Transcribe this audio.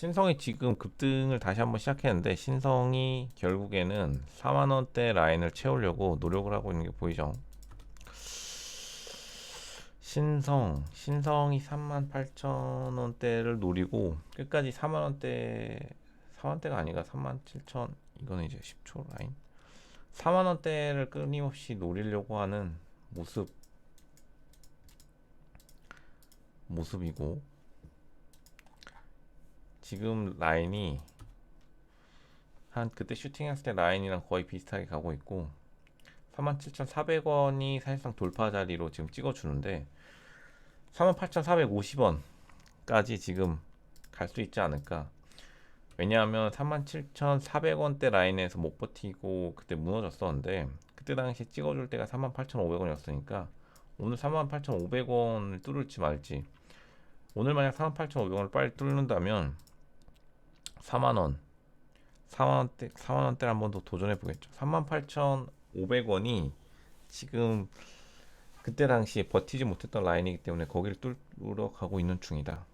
신성이 지금 급등을 다시 한번 시작했는데 신성이 결국에는 4만 원대 라인을 채우려고 노력을 하고 있는 게 보이죠. 신성 신성이 3만 8천 원대를 노리고 끝까지 4만 원대 4만 원대가 아니라 3만 7천 이거는 이제 10초 라인. 4만 원대를 끊임없이 노리려고 하는 모습. 모습이고 지금 라인이 한 그때 슈팅했을 때 라인이랑 거의 비슷하게 가고 있고 37,400원이 사실상 돌파 자리로 지금 찍어주는데 38,450원까지 지금 갈 수 있지 않을까. 왜냐하면 37,400원대 라인에서 못 버티고 그때 무너졌었는데 그때 당시 찍어줄 때가 38,500원이었으니까 오늘 38,500원을 뚫을지 말지. 오늘 만약 38,500원을 빨리 뚫는다면 4만 원. 4만 원대 4만 원대 한번 더 도전해 보겠죠. 38,500원이 지금 그때 당시에 버티지 못했던 라인이기 때문에 거기를 뚫으러 가고 있는 중이다